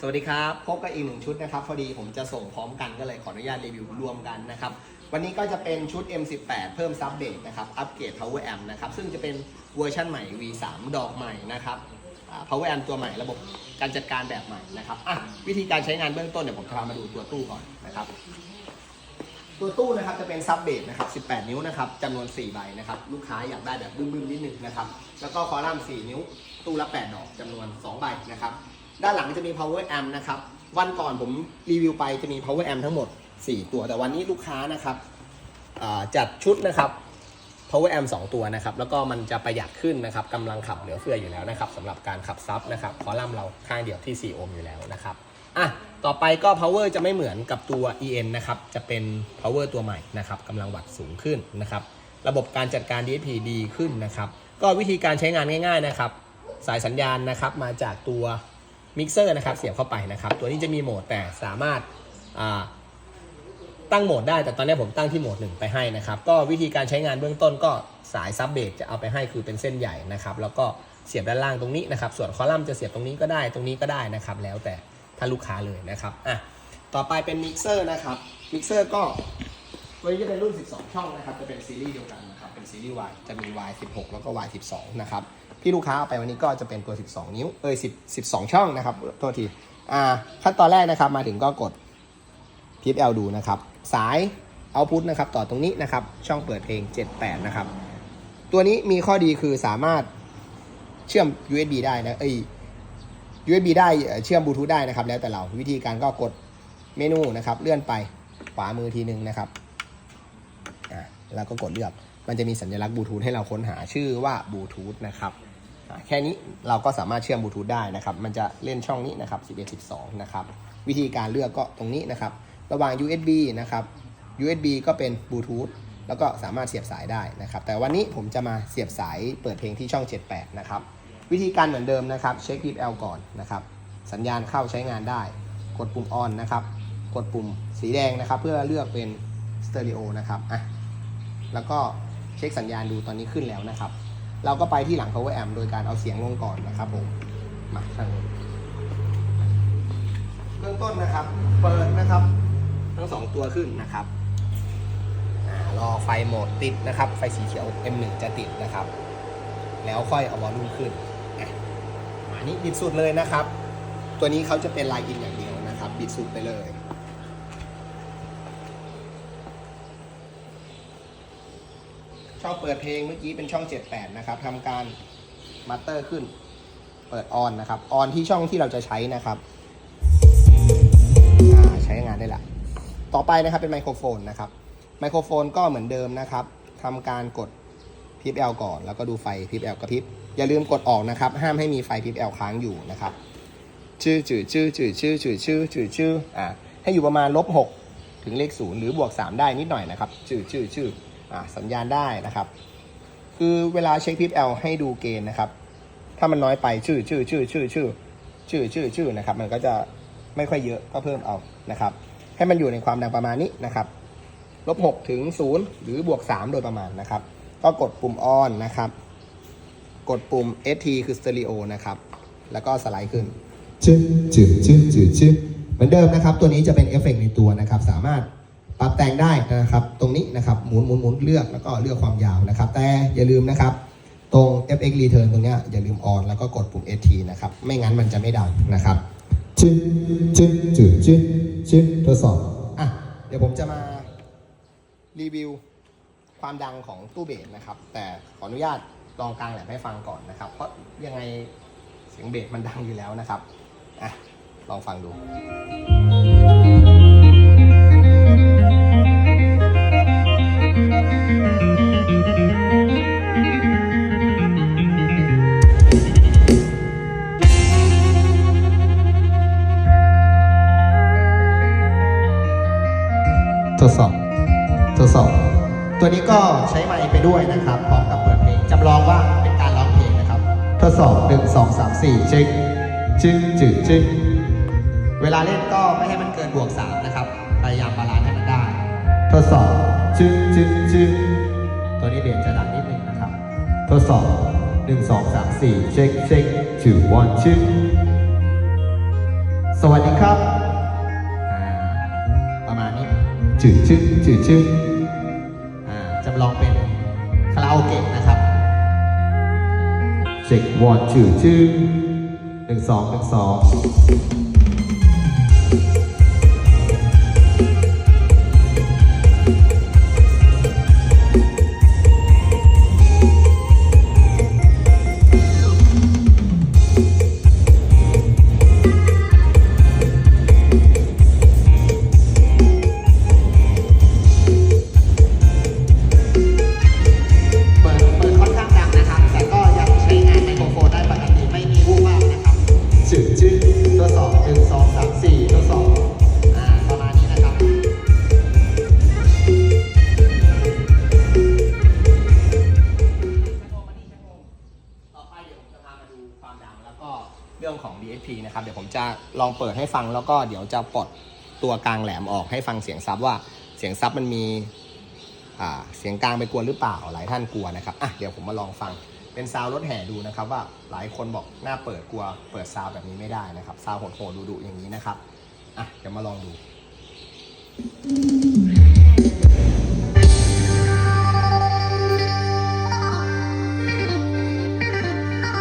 สวัสดีครับ พบกับอีกหนึ่งชุดนะครับพอดีผมจะส่งพร้อมกันก็เลยขออนุญาตรีวิวรวมกันนะครับ วันนี้ก็จะเป็นชุด M18 เพิ่มซับเบสนะครับ อัปเกรด Power Amp นะครับ ซึ่งจะเป็นเวอร์ชันใหม่ V3 ดอกใหม่นะครับ Power Amp ตัวใหม่ระบบการจัดการแบบใหม่นะครับอะวิธีการใช้งานเบื้องต้นเดี๋ยวผมจะพามาดูตัวตู้ก่อนนะครับตัวตู้นะครับจะเป็นซับเบสนะครับ 18 นิ้วนะครับจำนวน 4 ใบนะครับ ลูกค้าอยากได้แบบบึ้มๆนิดนึงนะครับ แล้วก็คอลัมน์ 4 นิ้ว ตู้ละ 8 ดอกจำนวน 2 ใบนะครับ ด้านหลังจะมี power amp นะครับ วันก่อนผมรีวิวไปจะมี power amp ทั้งหมด 4 ตัว แต่วันนี้ลูกค้านะครับจัดชุดนะครับ power amp 2 ตัวนะครับ แล้วก็มันจะประหยัดขึ้นนะครับกำลังขับเหลือเฟืออยู่แล้วนะครับสำหรับการขับซับนะครับคอลัมน์เราข้างเดียวที่ 4 โอห์มอยู่แล้วนะครับอะต่อไปก็ power จะไม่เหมือนกับตัว EN นะครับ จะเป็น power ตัวใหม่นะครับกำลังวัตต์สูงขึ้นนะครับ ระบบการจัดการ DSP ดีขึ้นนะครับ ก็วิธีการใช้งานง่าย ๆนะครับ สายสัญญาณนะครับมาจากตัว มิกเซอร์นะครับเสียบเข้าไปนะครับ ตัวนี้จะมีโหมดแต่สามารถาตั้งโหมดได้แต่ตอนนี้ผมตั้งที่โหมดหนึ่งไปให้นะครับ ก็วิธีการใช้งานเบื้องต้นก็สายซับเบสจะเอาไปให้คือเป็นเส้นใหญ่นะครับ แล้วก็เสียบด้านล่างตรงนี้นะครับ ส่วนคอลัมน์จะเสียบตรงนี้ก็ได้ตรงนี้ก็ได้นะครับ แล้วแต่ถ้าลูกค้าเลยนะครับอะต่อไปเป็นมิกเซอร์นะครับมิกเซอร์ก็ ตัวนี้จะเป็นรุ่น 12 ช่องนะครับ จะเป็นซีรีส์เดียวกันนะครับ เป็นซีรีส์ Y จะมี Y 16 แล้วก็ Y 12 นะครับ ที่ลูกค้าเอาไปวันนี้ก็จะเป็นตัว 12 นิ้ว เอ้ย10 12 ช่องนะครับ โทษที อ่า ขั้นตอนแรกนะครับ มาถึงก็กด PFL ดูนะครับ สายเอาพุทนะครับ ต่อตรงนี้นะครับ ช่องเปิดเพลง 78 นะครับ ตัวนี้มีข้อดีคือสามารถเชื่อม USB ได้นะ เอ้ย USB ได้ เชื่อมบลูทูธได้นะครับ แล้วแต่เรา วิธีการก็กดเมนูนะครับ เลื่อนไปขวามือทีนึงนะครับ แล้วก็กดเลือก มันจะมีสัญลักษณ์บลูทูธให้เราค้นหาชื่อว่าบลูทูธนะครับแค่นี้เราก็สามารถเชื่อมบลูทูธได้นะครับ มันจะเล่นช่องนี้นะครับ11 12 นะครับ วิธีการเลือกก็ตรงนี้นะครับ ระหว่าง USB นะครับ USB ก็เป็นบลูทูธแล้วก็สามารถเสียบสายได้นะครับ แต่วันนี้ผมจะมาเสียบสายเปิดเพลงที่ช่อง 78 นะครับ วิธีการเหมือนเดิมนะครับ เช็ค PFL ก่อนนะครับ สัญญาณเข้าใช้งานได้ กดปุ่ม on นะครับ กดปุ่มสีแดงนะครับ เพื่อเลือกเป็นสเตอริโอนะครับ อะ แล้วก็เช็คสัญญาณดูตอนนี้ขึ้นแล้วนะครับ เราก็ไปที่หลัง power amp โดยการเอาเสียงลงก่อนนะครับผมมาทางเบื้องต้นนะครับ เปิดนะครับ ทั้งสองตัวขึ้นนะครับรอไฟโหมดติดนะครับ ไฟสีเขียว M1 จะติดนะครับ แล้วค่อยเอาวอลลุ่มขึ้นอันนี้บิดสุดเลยนะครับ ตัวนี้เขาจะเป็นไลน์อินอย่างเดียวนะครับ บิดสุดไปเลย ช่องเปิดเพลงเมื่อกี้เป็นช่อง 78 นะครับทำการมัตเตอร์ขึ้น เปิดออนนะครับ ออนที่ช่องที่เราจะใช้นะครับใช้งานได้ละ ต่อไปนะครับเป็นไมโครโฟนนะครับ ไมโครโฟนก็เหมือนเดิมนะครับทำการกด PFL ก่อน แล้วก็ดูไฟ PFL กระพริบ อย่าลืมกดออกนะครับ ห้ามให้มีไฟ PFL ค้างอยู่นะครับ ชื่อจื่อชื่อจื่อชื่อจื่อชื่อจื่อชื่ออ่าให้อยู่ประมาณลบ6ถึงเลข0หรือบวก3ได้นิดหน่อยนะครับ ชื่อชื่อชื่อ สัญญาณได้นะครับ คือเวลาเช็ค PFL ให้ดูเกณฑ์นะครับ ถ้ามันน้อยไปชื่อชื่อชื่อชื่อชื่อชื่อชื่อชื่อนะครับ มันก็จะไม่ค่อยเยอะก็เพิ่มเอานะครับ ให้มันอยู่ในความดังประมาณนี้นะครับลบ6ถึง 0 หรือบวก 3 โดยประมาณนะครับ ก็กดปุ่ม on นนะครับ กดปุ่ม ST คือสเตอริโอนะครับ แล้วก็สไลด์ขึ้นจึ๊จึ๊จึ๊จึ๊จึ๊เหมือนเดิมนะครับ ตัวนี้จะเป็นเอฟเฟกต์ในตัวนะครับ สามารถ ปรับแต่งได้นะครับ ตรงนี้นะครับหมุนหมุนหมุนเลือกแล้วก็เลือกความยาวนะครับ แต่อย่าลืมนะครับ ตรง FX Return ตรงเนี้ยอย่าลืม on แล้วก็กดปุ่ม ST นะครับ ไม่งั้นมันจะไม่ดังนะครับจึ๊จึ๊จึ๊จึ๊จึ๊ทดสอบอะเดี๋ยวผมจะมารีวิวความดังของตู้เบสนะครับ แต่ขออนุญาตลองกลางแหลมให้ฟังก่อนนะครับ เพราะยังไงเสียงเบสมันดังอยู่แล้วนะครับอะลองฟังดู นี้ก็ใช้ไมค์ไปด้วยนะครับ พร้อมกับเปิดเพลงจำลองว่าเป็นการร้องเพลงนะครับ ทดสอบ 1 2 3 4เช็คจึ๊งจึ๊งจึ๊งเวลาเล่นก็ไม่ให้มันเกินบวก 3 นะครับ พยายามบาลานซ์ให้มันได้ ทดสอบจึ๊งจึ๊งจึ๊งตัวนี้เบสจะดังนิดนึงนะครับ ทดสอบ 1 2 3 4เช็คเช็ค2 1 2สวัสดีครับอ่าประมาณนี้จืดชื่อจืดชื่อ เช็ควอร์ดจืดชื่อหนึ่งสองหนึ่งสอง เรื่องของ DSP นะครับ เดี๋ยวผมจะลองเปิดให้ฟังแล้วก็เดี๋ยวจะปลดตัวกลางแหลมออกให้ฟังเสียงซับว่าเสียงซับมันมีเสียงกลางไปกวนหรือเปล่าหลายท่านกลัวนะครับอะเดี๋ยวผมมาลองฟังเป็นซาวรถแห่ดูนะครับว่าหลายคนบอกหน้าเปิดกลัว เปิดซาวแบบนี้ไม่ได้นะครับซาวโหดๆดุๆอย่างนี้นะครับอะเดี๋ยวมาลองดู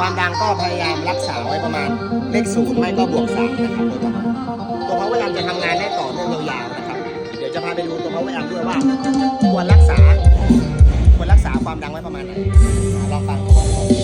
ความดังก็พยายามรักษาไว้ประมาณเลขศูนย์ไม่ก็บวกสามนะครับโดยประมาณตัว power amp จะทำงานได้ต่อเนื่องยาวๆนะครับ เดี๋ยวจะพาไปดูตัว power amp ด้วยว่าควรรักษาควรรักษาความดังไว้ประมาณไหนลองฟังไ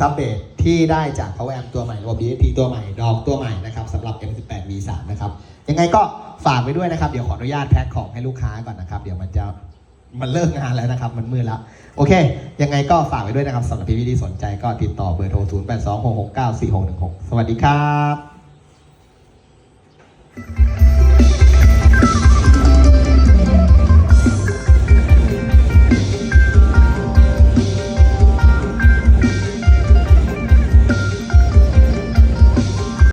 ซับเบสที่ได้จาก Power Amp ตัวใหม่ระบบ DSP ตัวใหม่ดอกตัวใหม่นะครับสำหรับ M18 V3 นะครับ ยังไงก็ฝากไว้ด้วยนะครับ เดี๋ยวขออนุญาตแพ็คของให้ลูกค้าก่อนนะครับ เดี๋ยวมันจะมันเลิกงานแล้วนะครับ มันมืดแล้ว โอเค ยังไงก็ฝากไว้ด้วยนะครับสำหรับพี่ที่สนใจก็ติดต่อเบอร์โทร 0826694616 สวัสดีครับ